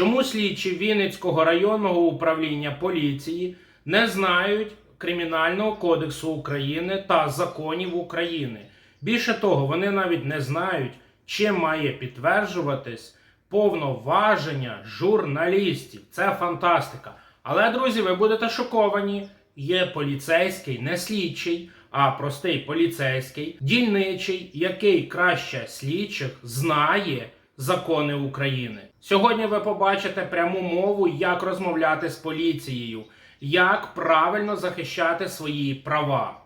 Чому слідчі Вінницького районного управління поліції не знають Кримінального кодексу України та законів України? Більше того, вони навіть не знають, чим має підтверджуватись повноваження журналістів. Це фантастика. Але, друзі, ви будете шоковані. Є поліцейський, не слідчий, а простий поліцейський, дільничий, який краще слідчих знає закони України. Сьогодні ви побачите пряму мову, як розмовляти з поліцією, як правильно захищати свої права.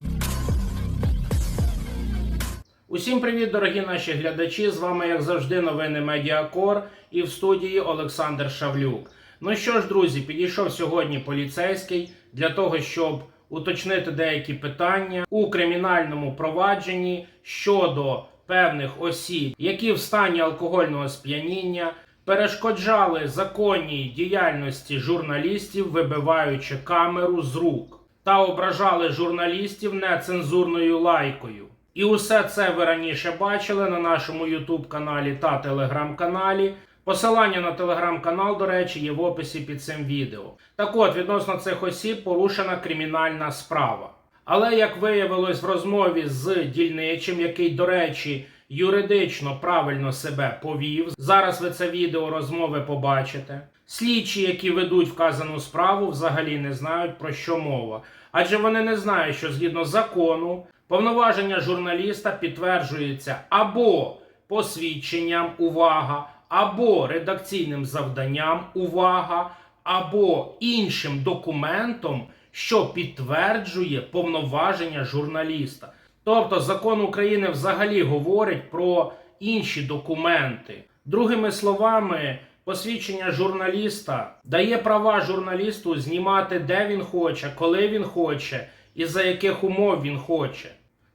Усім привіт, дорогі наші глядачі! З вами, як завжди, новини Медіакор і в студії Олександр Шавлюк. Ну що ж, друзі, підійшов сьогодні поліцейський для того, щоб уточнити деякі питання у кримінальному провадженні щодо певних осіб, які в стані алкогольного сп'яніння перешкоджали законній діяльності журналістів, вибиваючи камеру з рук, та ображали журналістів нецензурною лайкою. І усе це ви раніше бачили на нашому YouTube каналі та телеграм-каналі. Посилання на телеграм-канал, до речі, є в описі під цим відео. Так от, відносно цих осіб порушена кримінальна справа. Але як виявилось в розмові з дільничим, який, до речі, юридично правильно себе повів, зараз ви це відео розмови побачите. Слідчі, які ведуть вказану справу, взагалі не знають про що мова, адже вони не знають, що згідно закону повноваження журналіста підтверджується або посвідченням увага, або редакційним завданням увага, або іншим документом, що підтверджує повноваження журналіста. Тобто закон України взагалі говорить про інші документи. Другими словами, посвідчення журналіста дає права журналісту знімати де він хоче, коли він хоче і за яких умов він хоче.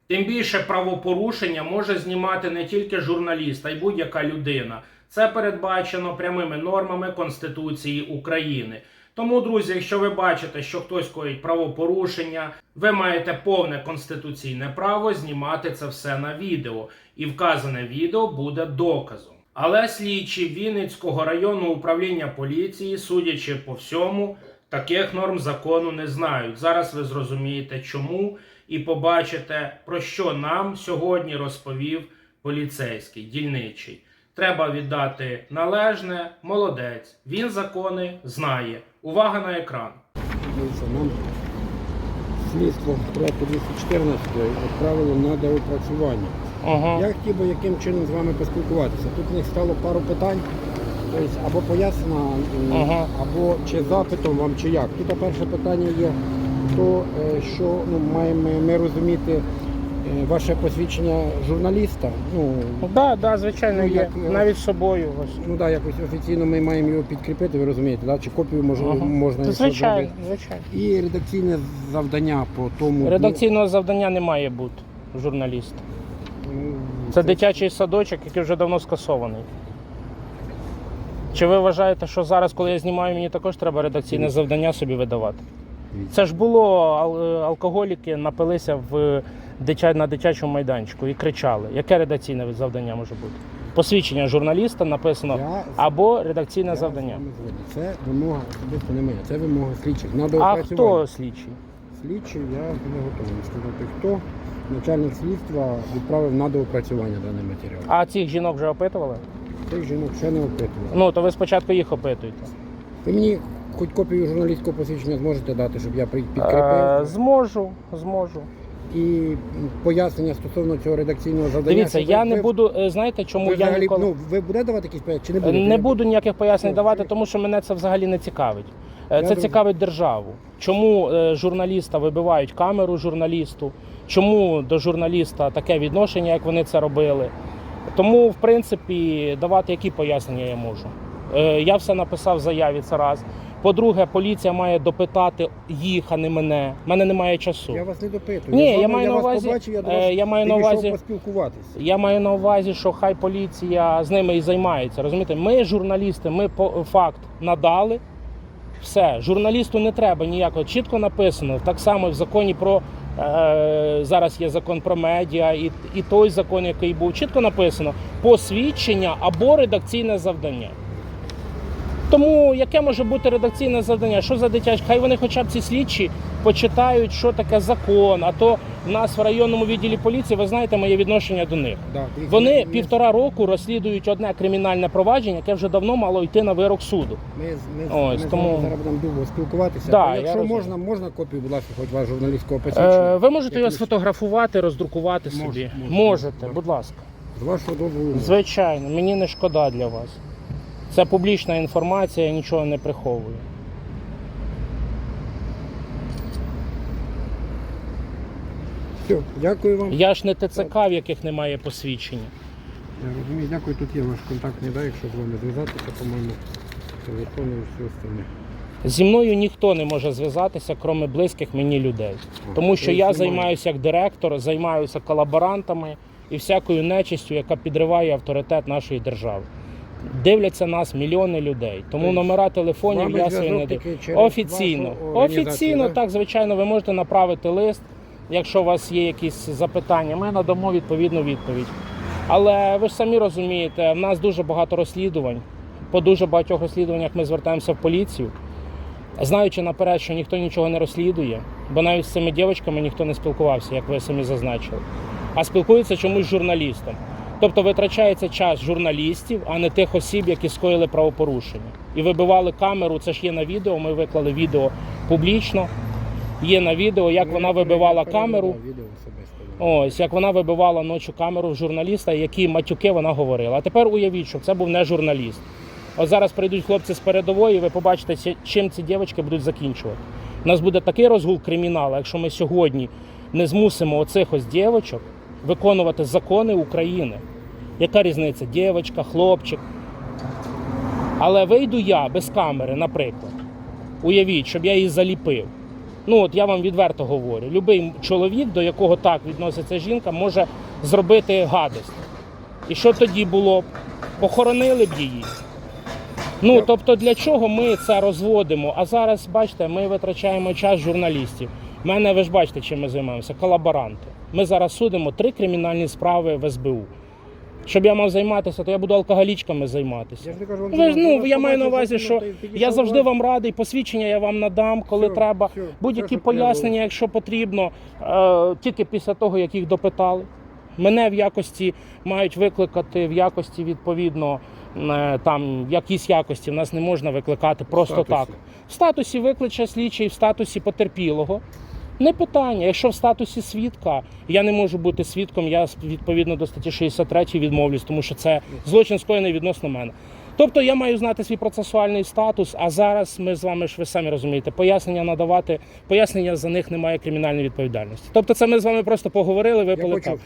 Тим більше правопорушення може знімати не тільки журналіст, а й будь-яка людина. Це передбачено прямими нормами Конституції України. Тому, друзі, якщо ви бачите, що хтось коїть правопорушення, ви маєте повне конституційне право знімати це все на відео, і вказане відео буде доказом. Але слідчі Вінницького районного управління поліції, судячи по всьому, таких норм закону не знають. Зараз ви зрозумієте, чому, і побачите, про що нам сьогодні розповів поліцейський дільничий. Треба віддати належне, молодець. Він закони знає. Увага на екран. Нам слідство проекту 214 відправило на доопрацювання. Ага. Я хотів би яким чином з вами поспілкуватися. Тут в них стало пару питань, тобто або пояснено, Ага. або чи запитом вам, чи як. Тут перше питання є, то що ну, маємо ми розуміти ваше посвідчення журналіста. Ну, Да, да, звичайно, Ну, є. як, е, Навіть з собою. Ось. ну да, якось офіційно ми маємо його підкріпити, ви розумієте, да? чи копію мож, Ага. можна якщо Звичайно, зробити. звичайно. І редакційне завдання по тому. дню. Редакційного завдання не має бути журналіста. Ну, Це дитячий садочок, який вже давно скасований. Чи ви вважаєте, що зараз, коли я знімаю, мені також треба редакційне завдання собі видавати? Це ж було ал- алкоголіки напилися в. На дитячому майданчику і кричали. Яке редакційне завдання може бути? Посвідчення журналіста написано Я- або редакційне Я завдання. Це вимога особисто не моя, це вимога слідчих. На А хто слідчий? Слідчий я не готовий сказати, хто. Начальник слідства відправив на доопрацювання даний матеріал. А цих жінок вже опитували? Цих жінок ще не опитував. Ну то ви спочатку їх опитуєте. Ви мені хоч копію журналістського посвідчення зможете дати, щоб я Е, підкріпив. зможу, зможу. І пояснення стосовно цього редакційного завдання. Дивіться, що я ви- не ви- буду. е, Знаєте, чому Ви, я взагалі, ніколи ну, ви будете давати якісь пояснення чи не будете? не буду ніяких пояснень Ну, давати, тому що мене це взагалі не цікавить. Е, Це думаю- цікавить державу. Чому е, журналіста вибивають камеру журналісту? Чому до журналіста таке відношення, як вони це робили? Тому, в принципі, давати які пояснення я можу. Е, Я все написав в заяві, це раз. По-друге, поліція має допитати їх, а не мене. У мене немає часу. Я вас не допитую. Ні, я вами- маю на вас увазі, побачив, я до е, вас я маю на увазі- поспілкуватися. Я маю на увазі, що хай поліція з ними і займається. Розумієте, ми журналісти, ми по факт надали. Все, журналісту не треба ніякого. Чітко написано. Так само в законі про е, зараз є закон про медіа, і, і той закон, який був, чітко написано посвідчення або редакційне завдання. Тому яке може бути редакційне завдання? Що за дитячі? Хай вони хоча б ці слідчі почитають, що таке закон. А то в нас в районному відділі поліції, ви знаєте, моє відношення до них. Да, Вони ми- півтора року розслідують одне кримінальне провадження, яке вже давно мало йти на вирок суду. Ми, ми, Ось, ми тому- зараз будемо довго спілкуватися. Да, я якщо можна, можна копію, будь ласка, хоч вашого журналістського посвідчення. Е, ви можете його сфотографувати, роздрукувати собі. можу, Можете, можу. будь ласка. З вашого дозволу. Звичайно, мені не шкода для вас. Це публічна інформація, я нічого не приховую. Все, дякую вам. Я ж не ТЦК, в яких немає посвідчення. Я розумію, дякую. Тут є ваш контактний, да, якщо з вами зв'язатися, по-моєму, телефони і все остальне. Зі мною ніхто не може зв'язатися, крім близьких мені людей. Тому що я займаюся як директор, займаюся колаборантами і всякою нечистю, яка підриває авторитет нашої держави. Дивляться нас мільйони людей. Тому Тобто номера телефонів я собі не даю. Офіційно. Офіційно, так, звичайно, ви можете направити лист, якщо у вас є якісь запитання. Ми надамо відповідну відповідь. Але ви ж самі розумієте, в нас дуже багато розслідувань. По дуже багатьох розслідуваннях ми звертаємося в поліцію, знаючи наперед, що ніхто нічого не розслідує, бо навіть з цими дівчатками ніхто не спілкувався, як ви самі зазначили, а спілкується чомусь з журналістом. Тобто витрачається час журналістів, а не тих осіб, які скоїли правопорушення. І вибивали камеру, це ж є на відео. Ми виклали відео публічно. Є на відео, як Ну, вона вибивала камеру. Ось як вона вибивала ночі камеру в журналіста, які матюки вона говорила. А тепер уявіть, що це був не журналіст. От зараз прийдуть хлопці з передової, і ви побачите, чим ці дівчатки будуть закінчувати. У нас буде такий розгул криміналу, якщо ми сьогодні не змусимо оцих ось дівчаток виконувати закони України. Яка різниця? Дівчатка, хлопчик. Але вийду я без камери, наприклад. Уявіть, щоб я її заліпив. Ну от я вам відверто говорю, любий чоловік, до якого так відноситься жінка, може зробити гадость. І що тоді було б? Похоронили б її. Ну тобто для чого ми це розводимо? А зараз, бачите, ми витрачаємо час журналістів. У мене ви ж бачите, чим ми займаємося? Колаборанти. Ми зараз судимо три кримінальні справи в СБУ. Щоб я мав займатися, то я буду алкоголічками займатися. Я ж не кажу вам Ви ж, ну, я маю на увазі, що я завжди вам радий, посвідчення я вам надам, коли Все, треба. все, Будь-які все, що треба. пояснення, якщо потрібно, е, тільки після того, як їх допитали. Мене в якості мають викликати в якості відповідно е, там в якійсь якості. В нас не можна викликати просто статусі. так. В статусі викличе слідчий, в статусі потерпілого. Не питання. Якщо в статусі свідка я не можу бути свідком, я відповідно до статті 63 відмовлюсь, тому що це злочин скоєний відносно мене. Тобто я маю знати свій процесуальний статус, а зараз ми з вами ж ви самі розумієте, пояснення надавати, пояснення за них немає кримінальної відповідальності. Тобто, це ми з вами просто поговорили, випали. Все.